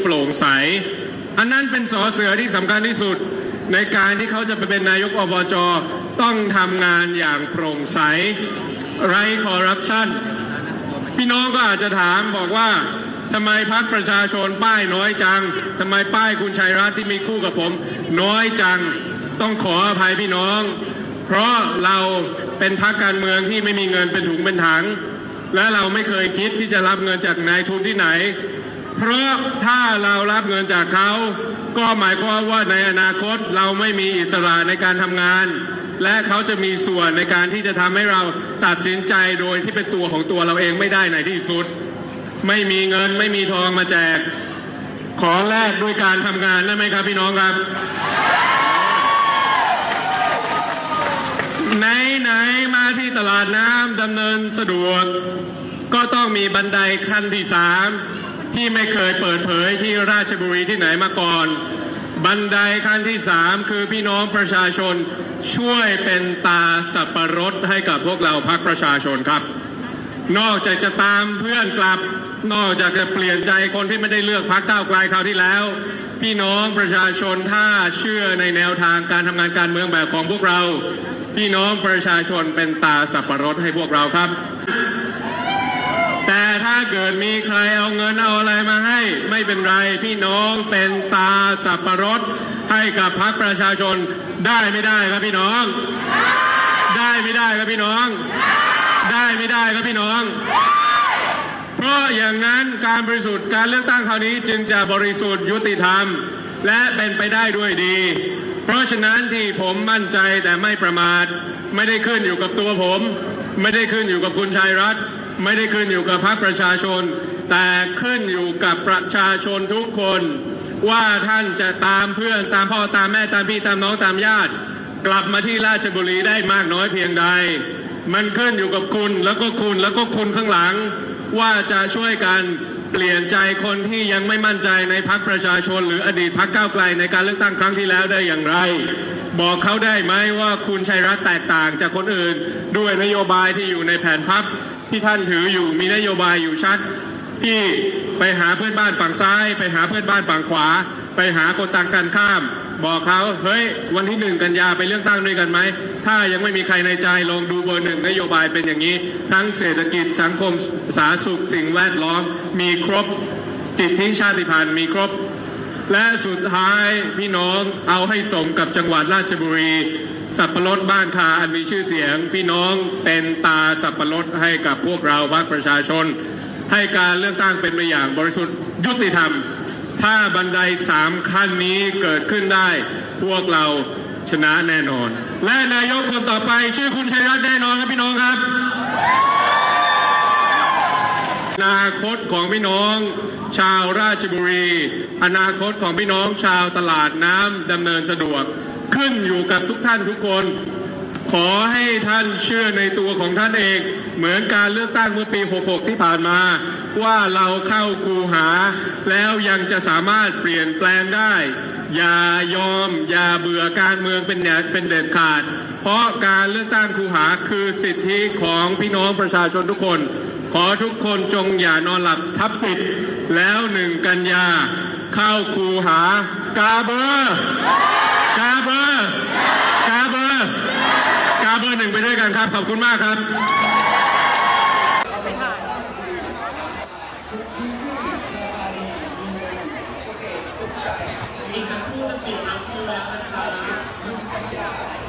โปร่งใส อันนั้นเป็นสอเสือที่สำคัญที่สุด ในการที่เขาจะไปเป็นนายกอบจต้องทำงานอย่างโปร่งใส ไร้คอร์รัปชันพี่น้องก็อาจจะถามบอกว่าทำไมพักประชาชนป้ายน้อยจังทำไมป้ายคุณชัยรัตน์ที่มีคู่กับผม น้อยจังต้องขออภัยพี่น้อง เพราะเราเป็นพักการเมืองที่ไม่มีเงินเป็นถุงเป็นถัง และเราไม่เคยคิดที่จะรับเงินจากนายทุนที่ไหน เพราะถ้าเรารับเงินจากเขา ก็หมายความว่าในอนาคตเราไม่มีอิสระในการทำงาน และเขาจะมีส่วนในการที่จะทำให้เราตัดสินใจโดยที่เป็นตัวของตัวเราเองไม่ได้ในที่สุด ไม่มีเงินไม่มีทองมาแจก ขอแลกด้วยการทำงานได้ไหมครับพี่น้องครับไหนไหนมาที่ตลาดน้ำดำเนินสะดวก ก็ต้องมีบันไดขั้นที่สาม ที่ไม่เคยเปิดเผยที่ราชบุรีที่ไหนมาก่อน บันไดขั้นที่สามคือพี่น้องประชาชนช่วยเป็นตาสับประรดให้กับพวกเราพักประชาชนครับ นอกจากจะตามเพื่อนกลับ นอกจากจะเปลี่ยนใจคนที่ไม่ได้เลือกพักก้าวไกลคราวที่แล้ว พี่น้องประชาชนถ้าเชื่อในแนวทางการทำงานการเมืองแบบของพวกเรา พี่น้องประชาชนเป็นตาสับประรดให้พวกเราครับ แต่ถ้าเกิดมีใครเอาเงินเอาอะไรมาให้ ไม่เป็นไรพี่น้องเป็นตาสับประรดให้กับพักประชาชนได้ไม่ได้ครับพี่น้อง ได้ไม่ได้ครับพี่น้อง ได้ไม่ได้ครับพี่น้อง เพราะอย่างนั้นการบริสุทธิ์การเลือกตั้งคราวนี้จึงจะบริสุทธิ์ยุติธรรม และเป็นไปได้ด้วยดี เพราะฉะนั้นที่ผมมั่นใจแต่ไม่ประมาท ไม่ได้ขึ้นอยู่กับตัวผม ไม่ได้ขึ้นอยู่กับคุณชัยรัตน ไม่ได้ขึ้นอยู่กับพรรคประชาชน แต่ขึ้นอยู่กับประชาชนทุกคน ว่าท่านจะตามเพื่อนตามพ่อตามแม่ตามพี่ตามน้องตามญาติ กลับมาที่ราชบุรีได้มากน้อยเพียงใด มันขึ้นอยู่กับคุณแล้วก็คุณแล้วก็คุณข้างหลัง ว่าจะช่วยกันเปลี่ยนใจคนที่ยังไม่มั่นใจในพักประชาชน หรืออดีตพักก้าวไกลในการเลือกตั้งครั้งที่แล้วได้อย่างไร บอกเขาได้ไหมว่าคุณชัยรัตน์แตกต่างจากคนอื่น ด้วยนโยบายที่อยู่ในแผนพับ ที่ท่านถืออยู่มีนโยบายอยู่ชัดที่ไปหาเพื่อนบ้านฝั่งซ้าย ไปหาเพื่อนบ้านฝั่งขวา ไปหาคนต่างกันข้าม บอกเขาเฮ้ยวันที่หนึ่งกันยาไปเลือกตั้งด้วยกันไหมถ้ายังไม่มีใครในใจลองดูเบอร์หนึ่งนโยบายเป็นอย่างนี้ ทั้งเศรษฐกิจสังคมสาธารณสุขสิ่งแวดล้อมมีครบจิตทิ้งชาติพันธุ์มีครบและสุดท้ายพี่น้องเอาให้สมกับจังหวัดราชบุรี สับปะรดบ้านคาอันมีชื่อเสียง พี่น้องเป็นตาสับปะรดให้กับพวกเราพรรคประชาชน ให้การเลือกตั้งเป็นไปอย่างบริสุทธิ์ยุติธรรม ถ้าบันไดสามขั้นนี้เกิดขึ้นได้ พวกเราชนะแน่นอน และนายกคนต่อไปชื่อคุณชัยรัตน์แน่นอนครับพี่น้องครับอนาคตของพี่น้อง ชาวราชบุรี อนาคตของพี่น้องชาวตลาดน้ำดำเนินสะดวก ขึ้นอยู่กับทุกท่านทุกคน ขอให้ท่านเชื่อในตัวของท่านเอง เหมือนการเลือกตั้งเมื่อปี 66 ที่ผ่านมา ว่าเราเข้าคูหา แล้วยังจะสามารถเปลี่ยนแปลงได้ อย่ายอม อย่าเบื่อการเมืองเป็นแนเป็นเด็ดขาด เพราะการเลือกตั้งคูหาคือสิทธิของพี่น้องประชาชนทุกคน ขอทุกคนจงอย่านอนหลับทับสิทธิ์แล้วหนึ่งกันยาเข้าคูหากาเบอร์ กาเบอร์กาเบอร์กาเบอร์หนึ่งไปด้วยกันครับ ขอบคุณมากครับอีกสักครู่จะปิดรับคิวแล้วนะคะ